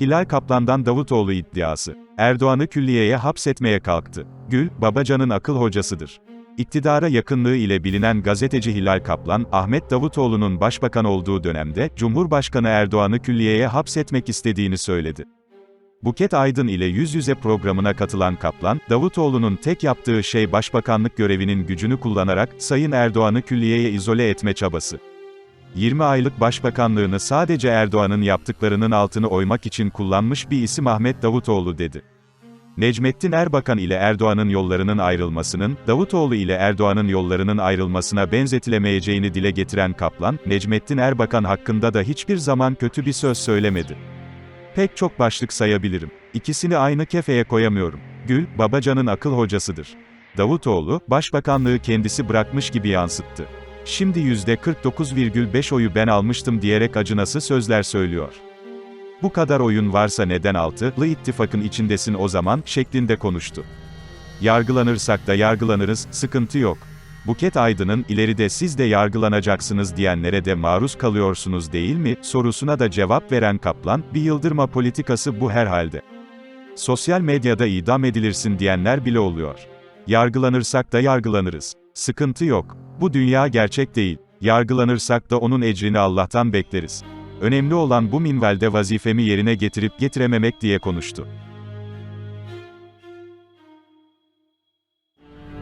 Hilal Kaplan'dan Davutoğlu iddiası. Erdoğan'ı külliyeye hapsetmeye kalktı. Gül, Babacan'ın akıl hocasıdır. İktidara yakınlığı ile bilinen gazeteci Hilal Kaplan, Ahmet Davutoğlu'nun başbakan olduğu dönemde, Cumhurbaşkanı Erdoğan'ı külliyeye hapsetmek istediğini söyledi. Buket Aydın ile yüz yüze programına katılan Kaplan, Davutoğlu'nun tek yaptığı şey başbakanlık görevinin gücünü kullanarak, Sayın Erdoğan'ı külliyeye izole etme çabası. 20 aylık başbakanlığını sadece Erdoğan'ın yaptıklarının altını oymak için kullanmış bir isim Ahmet Davutoğlu dedi. Necmettin Erbakan ile Erdoğan'ın yollarının ayrılmasının, Davutoğlu ile Erdoğan'ın yollarının ayrılmasına benzetilemeyeceğini dile getiren Kaplan, Necmettin Erbakan hakkında da hiçbir zaman kötü bir söz söylemedi. Pek çok başlık sayabilirim. İkisini aynı kefeye koyamıyorum. Gül, Babacan'ın akıl hocasıdır. Davutoğlu, başbakanlığı kendisi bırakmış gibi yansıttı. Şimdi %49,5 oyu ben almıştım diyerek acınası sözler söylüyor. Bu kadar oyun varsa neden altılı ittifakın içindesin o zaman, şeklinde konuştu. Yargılanırsak da yargılanırız, sıkıntı yok. Buket Aydın'ın, ileride siz de yargılanacaksınız diyenlere de maruz kalıyorsunuz değil mi, sorusuna da cevap veren Kaplan, bir yıldırma politikası bu herhalde. Sosyal medyada idam edilirsin diyenler bile oluyor. Yargılanırsak da yargılanırız. Sıkıntı yok. Bu dünya gerçek değil. Yargılanırsak da onun ecrini Allah'tan bekleriz. Önemli olan bu minvalde vazifemi yerine getirip getirememek diye konuştu.